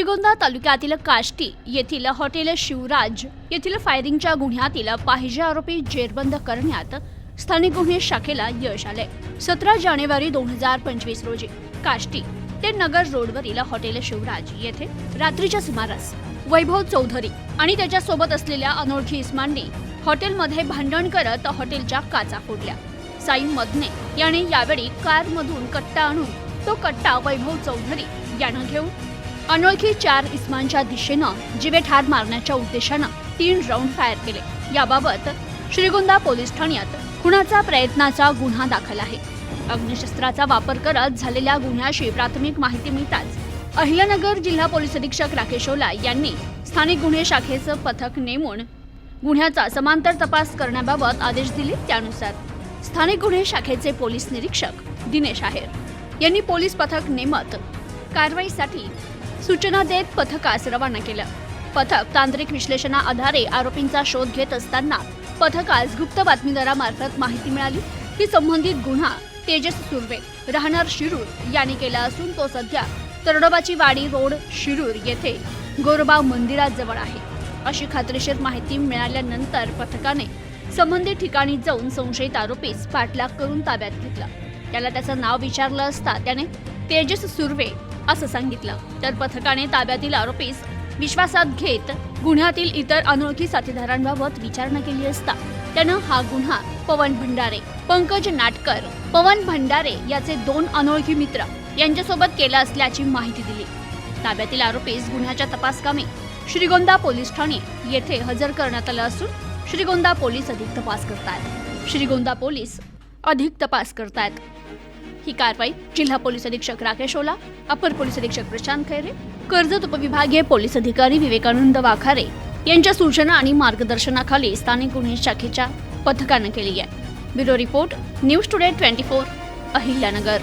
श्रीगोंदा तालुक्यातील काष्टी येथील हॉटेल शिवराज येथील फायरिंगच्या गुन्ह्यातील पाहिजे आरोपी जेरबंद करण्यात स्थानिक गुन्हे शाखेला यश आले. सतरा जानेवारी दोन हजार पंचवीस रोजी काष्टी ते नगर रोडवरील हॉटेल शिवराज येथे रात्रीच्या सुमारास वैभव चौधरी आणि त्याच्यासोबत असलेल्या अनोळखी इस्मांनी हॉटेलमध्ये भांडण करत हॉटेलच्या काचा फोडल्या. साई मदने याने यावेळी कारमधून कट्टा आणून तो कट्टा वैभव चौधरी यानं घेऊन अनोळखी चार इस्मांच्या दिशेनं जिवे ठार मारण्याच्या उद्देशानं तीन राऊंड फायर केले. याबाबत श्रीगोंदा पोलीस ठाण्यात खुनाचा प्रयत्नाचा गुन्हा दाखल आहे. अग्निशस्त्राचा वापर करत झालेल्या गुन्ह्याशी प्राथमिक माहिती मिळताच अहिल्यानगर जिल्हा पोलीस अधीक्षक राकेश ओला यांनी स्थानिक गुन्हे शाखेचं पथक नेमून गुन्ह्याचा समांतर तपास करण्याबाबत आदेश दिले त्यानुसार. स्थानिक गुन्हे शाखेचे पोलीस निरीक्षक दिनेश आहेर यांनी पोलीस पथक नेमत कारवाईसाठी सूचना देत पथकास रवाना केलं. पथक तांत्रिक विश्लेषणा आधारे आरोपींचा शोध घेत असताना पथकास गुप्त बातमीदारामार्फत माहिती मिळाली. की संबंधित गुन्हा तेजस सुर्वे राहणार शिरूर यांनी केला असून तो सध्या तरडोबाची वाडी रोड शिरूर येथे गोरबा मंदिराजवळ आहे. अशी खात्रीशीर माहिती मिळाल्यानंतर पथकाने संबंधित ठिकाणी जाऊन संशयित आरोपीस पाठलाग करून ताब्यात घेतला. त्याला त्याचं नाव विचारलं असता त्याने तेजस सुर्वे असं सांगितलं. तर पथकाने ताब्यातील आरोपीस विश्वासात घेत गुन्ह्यातील इतर अनोळखी साथीदारांबाबत विचारणा केली असता त्यानं हा गुन्हा पवन भंडारे पंकज नाटकर पवन भंडारे याचे दोन अनोळखी मित्र यांच्यासोबत केला असल्याची माहिती दिली. ताब्यातील आरोपीस गुन्ह्याच्या तपासकामी श्रीगोंदा पोलीस ठाणे येथे हजर करण्यात आलं असून श्रीगोंदा पोलीस अधिक तपास करतायत. श्रीगोंदा पोलीस अधिक तपास करतायत. ही कारवाई जिल्हा पोलीस अधीक्षक राकेश ओला अपर पोलीस अधीक्षक प्रशांत खैरे कर्जत उपविभागीय पोलीस अधिकारी विवेकानंद वाखारे यांच्या सूचना आणि मार्गदर्शनाखाली स्थानिक गुन्हे शाखेच्या पथकानं केली आहे. Bureau report news today twenty four Ahilyanagar.